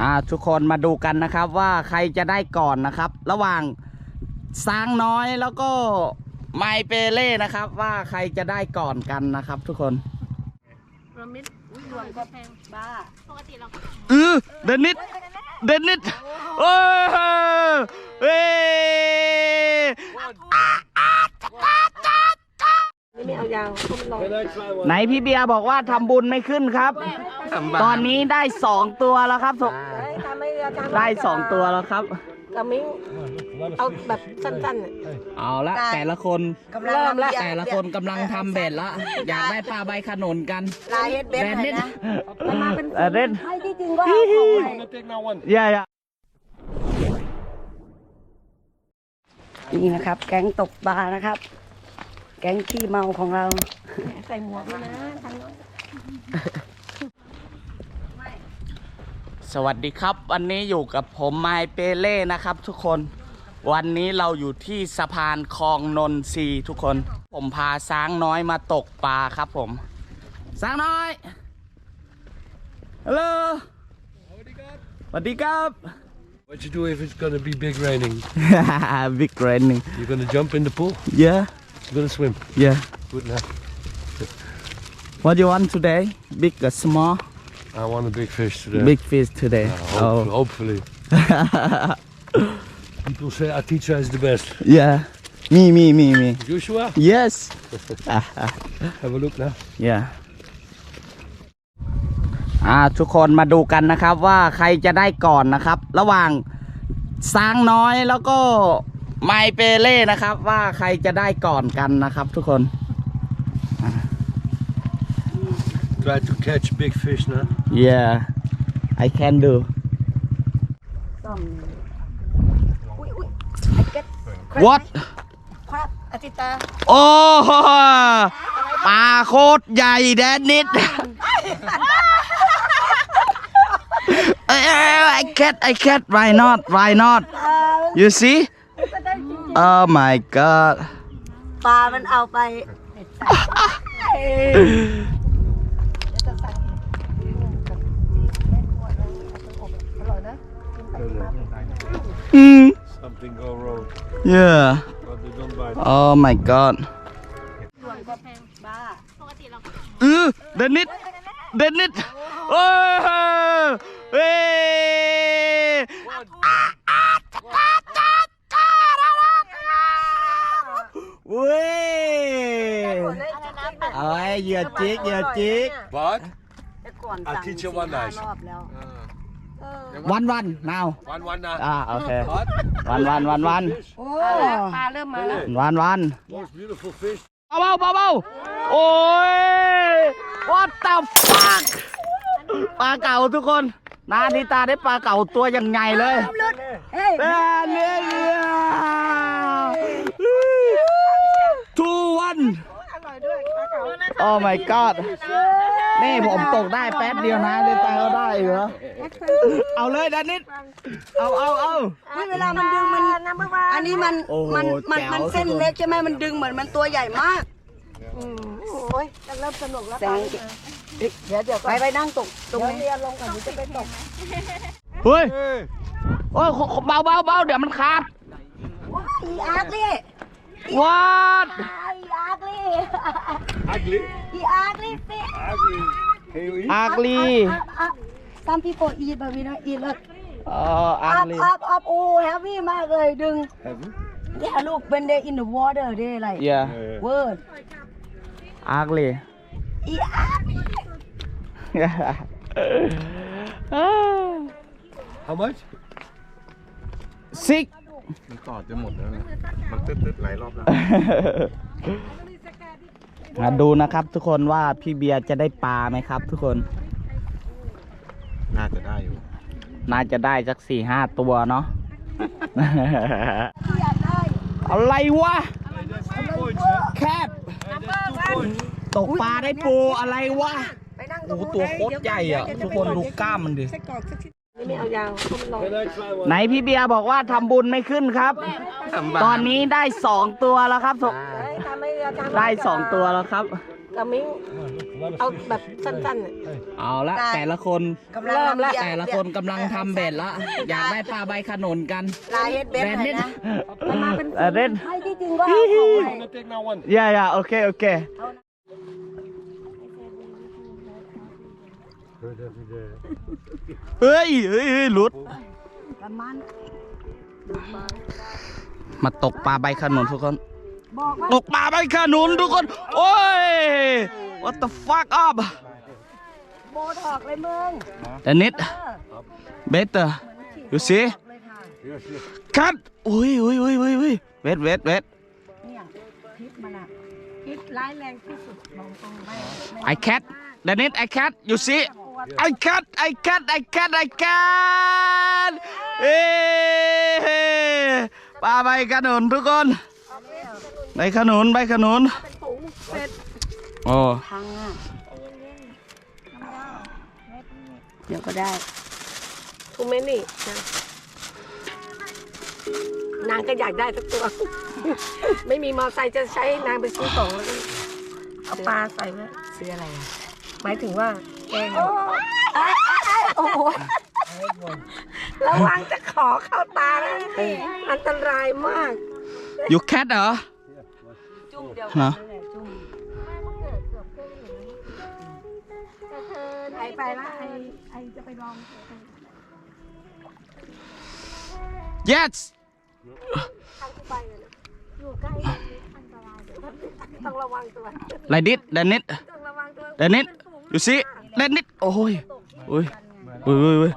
อ่าทุกคนมาดูกันนะครับว่าใครจะได้ก่อนนะครับ ระหว่างช้างน้อยแล้วก็ไมเปเล่นะครับ ว่าใครจะได้ก่อนกันนะครับ ทุกคนรวมมิตรรวมก็แพงบ้าปกติเราก็เออเดนนิดเดนนิดโอ้ยเว้ยนี่ ไม่เอายาวเพราะมันร้อน Can I try one? ไหนพี่เบียร์บอกว่าทำบุญไม่ขึ้นครับ ตอนนี้ได้สองตัวแล้วครับสเฮ้ยทำไม่อาจารย์ได้สองตัวแล้วครับกระมิ้ง A lot of เอาแบบสั้นๆน่ะ เอาละแต่ละคนเริ่มแล้วแต่ละคนกำลังทำเบ็ดละอยากได้ปลาใบขนุนกันลายเฮ็ดเบ็ดแบนหน่นิอยดนะ เออเด่นให้ที่จริงก็เอาของไป I'm gonna take now one. อย่าอย่า นี่นะครับ แก๊งตกปลานะครับ แก๊งขี้เมาของเรา ใส่หมวกด้วยนะทางโน้นสวัสดีครับ วันนี้อยู่กับผมไมเปเล่นะครับทุกคน วันนี้เราอยู่ที่สะพานคลองนนทรีย์ทุกคน ผมพาช้างน้อยมาตกปลาครับผมช้างน้อยฮัลโหลสวัสดีครับ What you do if it's gonna be big raining? บิ๊กเรนหนึ่ง You're gonna jump in the pool? yeah You're gonna swim? yeah Good enough. what you want today big or small I want a big fish today. big fish today Uh, hope- Hopefully. People say Aticha is the best. yeah me me me me Joshua, yes have a look now. yeah อ่าทุกคนมาดูกันนะครับว่าใครจะได้ก่อนนะครับ ระหว่างช้างน้อยแล้วก็ ไมเปเล่นะครับ ว่าใครจะได้ก่อนกันนะครับ ทุกคน Try to catch big fish now. yeah I can do ซ่อมอุ้ยอุ้ยไอ้เก็ต what ครับอาทิตย์ตาโอ้ปลาโคตรใหญ่แดนนิดเอ้ย I cat I cat why not why not you see oh my god ปลามันเอาไปอืม Something go wrong, yeah but they don't bite. oh my god รวมก็แพงบ้าปกติเราก็เออเดนนิดเดนนิดโอ้ยเว้ยเว้ยเอาไว้เหยื่อจิกเหยื่อจิก But แต่ก่อนอาสั่งทิตย์สี่จะวันไหนห้ารอบแล้ววันวัน now one one now. อ่าโอเค What? วันวันวันวัน Fish. โอ้ปลาเริ่มมาแล้ววันวัน Most beautiful fish. เบาเบาเบาโอ้ย what the fuck ปลาเก่าทุกคน นาทิตาได้ปลาเก่าตัวยังไงเลยเฮ้ย แม่เนี่ยทูวั นอร่อยด้วยปลาเก๋าโอ้ my god นี่ผมตกได้แป๊บเดียวนะเดตาเขาได้เหรอ เอาเลยดานิด เอาเอาเอานี่เวลามันดึงมัน อันนี้มัน โอ้โหมัน มันแจ๋ว มันเส้นทุกคนเล็กใช่ไหมมันดึงเหมือนมันตัวใหญ่มากอืมโอ้ยจะเริ่มสนุกแล้วแสงเดี๋ยวเดี๋ยวไปไปนั่งตกตรงเดี๋ยวนี้เรียนลงก่อนเดี๋ยวจะไปตกเฮ้ย Hey. โอ้ยเบาเบาเบาเดี๋ยวมันขาดอีอาร์กลี่ what อีอาร์กลี่ Ugly. อีอาร์กลี่สิ Ugly. Can you eat? อากลี Some people eat but we don't eat look เอ่ออาก up ลี up up โอ้ heavy มากเลยดึง Have you? yeah look when they in the water they like yeah Yeah, yeah. word อากลีอีอาร์กลี่ How much? ซิกมันตอดจะหมดแล้วนะมันตึ๊ดๆหลายรอบแล้ว มาดูนะครับทุกคนว่าพี่เบียร์จะได้ปลาไหมครับ ทุกคน น่าจะได้อยู่ น่าจะได้สักสี่ห้าตัวเนาะ อะไรวะ แคบ ตกปลาได้ปูอะไรวะไปนั่งตรโอ้งโหนู้นตัวโคตรใหญ่อะ ทุกคนดูกล้ามมันดินี่ไม่เอายาวเพราะมันร้อน Can I try one? ไหนพี่เบียร์บอกว่าทำบุญไม่ขึ้นครับ ตอนนี้ได้สองตัวแล้วครับทำไม่ อาจารย์ได้สองตัวแล้วครับกามิง Well, เอาแบบสั้นๆน่ะเอาละได้ แต่ละคนกำลังเริ่มละเรียแต่ละคนกำลังทำเบ็ดละอยากได้ปลาใบขนุนกัน ลายเฮ็ดเบ็ดหน่อยนะมันมาเป็นเล่นไม่ที่จริงก็เอาของไว้ I'm gonna take now one. อย่าอย่าโอเคโอเค Good every day. เฮ้ยเฮ้ยเฮ้ยหลุด ประมาณมาตกปลาใบขนุนทุกคน บอกว่าตกปลาใบขนุนทุกคน โอ้ย what the fuck up โบถอกเลยมึง แต่นิด better you see เลยค่ะ Yes, yes. cut อุ้ยอุ้ยอุ้ยอุ้ยอุ้ย wait wait wait เนี่ยคลิปมันอะพิษร้ายแรงที่สุดลองตรงไม่ I cat แต่นิด I cat you see I cat I cat I cat I cat เอ้ปลาใบขนุนทุกคน ใบขนุนใบขนุนถุงเสร็จโอ้พังอะเดี๋ยวก็ได้ถุงเมนี่นะนางก็อยากได้สักตัว ไม่มีมอเตอร์ไซค์จะใช้นางไปซื้อของแล้วก็เอาปลาใส่ไว้ซื้ออะไรอะหมายถึงว่าแกงโอ้โหระวังจะขอเข้าตานะอันตรายมาก you cat เหรอ จุ่มเดียวเหรอนั่นแหละจุ่มไอไปละไอไอจะไปลอง yes ทางที่ไปเลยนะอยู่ใกล้อันตรายเดี๋ยวต้องระวังตัว like this แต่นิดต้องระวังตัวแต่นิด you see แต่นิดโอ้ยโอ้ยโอ้ยโอ้ยโอ้ย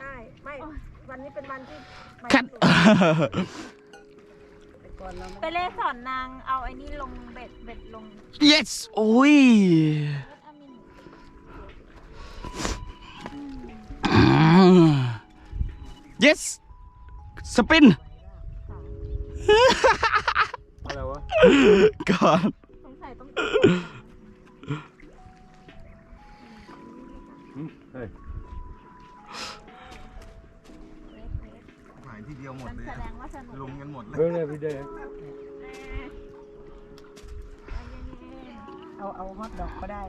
ใช่ไม่ วันนี้เป็นวันที่ cat ไปเล่สอนนางเอาไอ้นี่ลงเบ็ดเบ็ดลง yes โอ้ย yes spin Hello, what? ก่อน สงสัยต้อง ยทีเดียวหมดเลยแสดงว่าสนุกลุมกันหมดเลย Burn every day. เอาเอาฮอตดอกก็ได้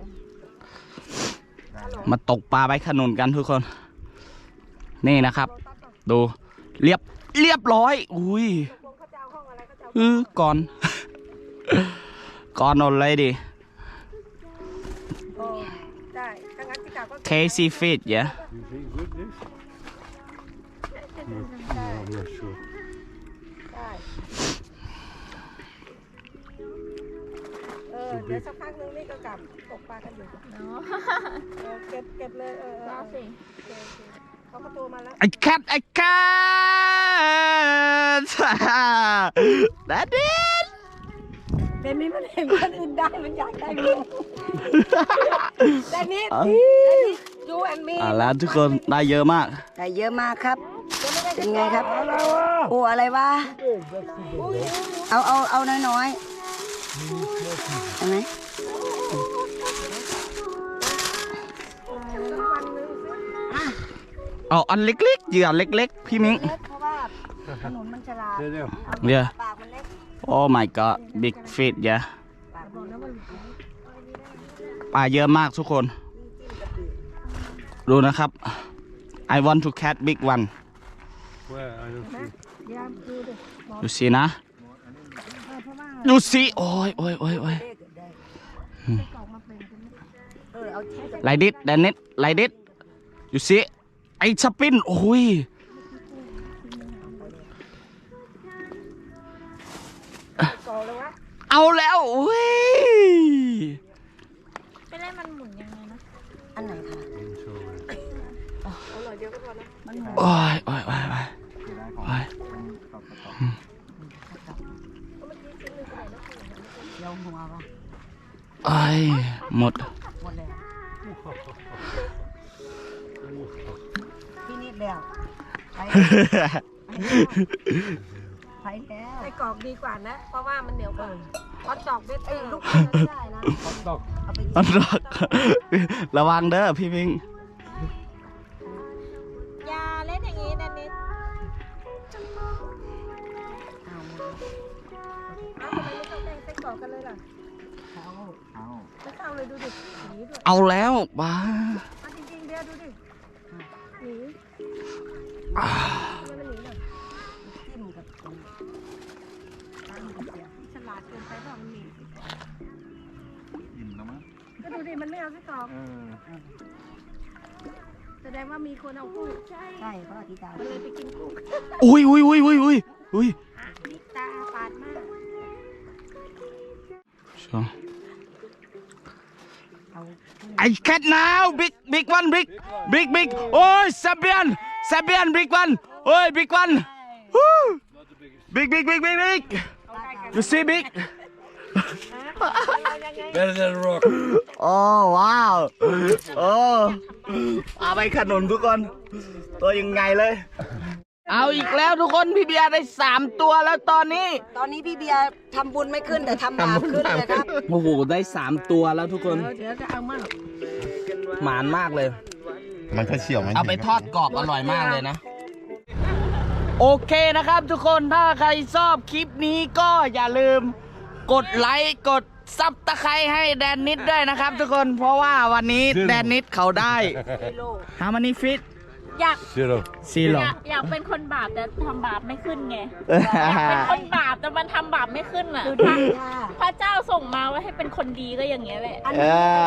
มาตกปลาใบขนุนกันทุกคน นี่นะครับ ดูเรียบเรียบร้อย อุ้ยเออก่อน ก่อนอะไรดิ ได้ถ้างั้นพี่กาก็ Casey Fit yeah You think good this? No, I'm not sure. ได้เออเดี๋ยวสักพักนึงนี่ก็กลับตกปลากันอยู่เนาะเออเก็บเก็บเลยเออเออรอเอสิอโอเคโอเคเขาก็โทรมาแล้ว I can't I can't that it เดนนี่มันเห็นคนอื่นได้มันอยากได้มึงเดนนี่อะเดนนี่ยูแอนมี อะแล้วทุกคนได้เยอะมาก ได้เยอะมากครับ เป็นไงครับโอ้อะไรวะเอาเอาเอาน้อยๆเห็นไหมเอาอันเล็กๆเหยื่อเล็กๆ พี่มิ้งเล็กเพราะว่าถนนมันฉลาด There, there. เดี๋ยวปากมันเล็ก Oh my god big fish yeah ปลาเยอะมากทุกคน ดูนะครับ I want to catch big one Where? I don't see. ดูสินะดูสิโอ้ยโอ้ยโอ้ยโอ้ยเออเอาแค่ไลดิดแดนนิดไลดิดดูสิไอสปินโอ้ยก่อเลยวะเอาแล้วโอ้ยไปเล่มันหมุนยังไงนะ อันไหนคะเอาหน่อยเดียวก็พอนะมันหมุน หัววะโอ้ยหมด หมดเลยพี่นิดเดียวไปไปแล้วไอ้กรอกดีกว่านะ เพราะว่ามันเหนียวกว่าฮอตดอกเบสไอ้เอ้ยลูลูกกนั้นไม่ได้นะ Hot dog. เอาไปอันรักระวังเด้อพี่มิง ต้องแต่งไส้กรอกกันเลยล่ะเอาเอาไม่เข้าเลยดูดิหนีด้วยเอาแล้วบ้ามาจริงๆเบียร์ดูดิหนีทำไมมันหนีน่ะจิ้มกับฉลาดเกินไปเปล่ามันหนีอิ่มแล้วมั้งก็ดูดิมันไม่เอาไส้กรอกเออแสดงว่ามีคนเอากุ้งใช่ใช่เพราะอธิษฐานมันเลยไปกินกุ้งอุ้ยอุ้ยอุ้ยอุ้ยอุ้ยอุ้ย นี่ตาปาดมาก I cat now big big one big big big oh Sabian Sabian big one oh big one Woo! big big big big big you see big Better than a rock. โอ้ว้าวโอ้เอาไปขนุนทุกคน ตัวยังไงเลย เอาอีกแล้วทุกคนพี่เบียร์ได้สามตัวแล้วตอนนี้ ตอนนี้พี่เบียร์ทำบุญไม่ขึ้นแต่ทำบาปขึ้นเลยครับโอ้โหได้สามตัวแล้วทุกคนเดี๋ยวจะเอามั่งหมานมากเลย มันก็เฉียวมันเอาไปทอดกรอบอร่อยมากเลยนะ โอเคนะครับทุกคนถ้าใครชอบคลิปนี้ก็อย่าลืมกดไลค์กดซับตะไคร้ให้แดนนิดด้วยนะครับ ทุกคนเพราะว่าวันนี้แดนนิดเขาได้ฮามานี่ฟิต อยาก Zero. ซีโร่อยากอยากเป็นคนบาปแต่ทำบาปไม่ขึ้นไงเป็นคนบาปแต่มันทำบาปไม่ขึ้นอะพระพระเจ้าส่งมาว่าให้เป็นคนดีก็อย่างเงี้ยแหละ เอ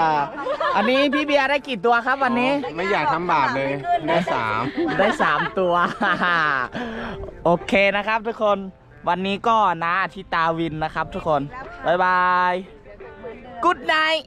ออันนี้พี่เบียร์ได้กี่ตัวครับวันนี้ ไม่อยากทำบาปเลย ได้สาม ได้สามตัว โอเคนะครับทุกคน วันนี้ก็นะอาทิตาวินนะครับทุกคน บ๊ายบาย Good night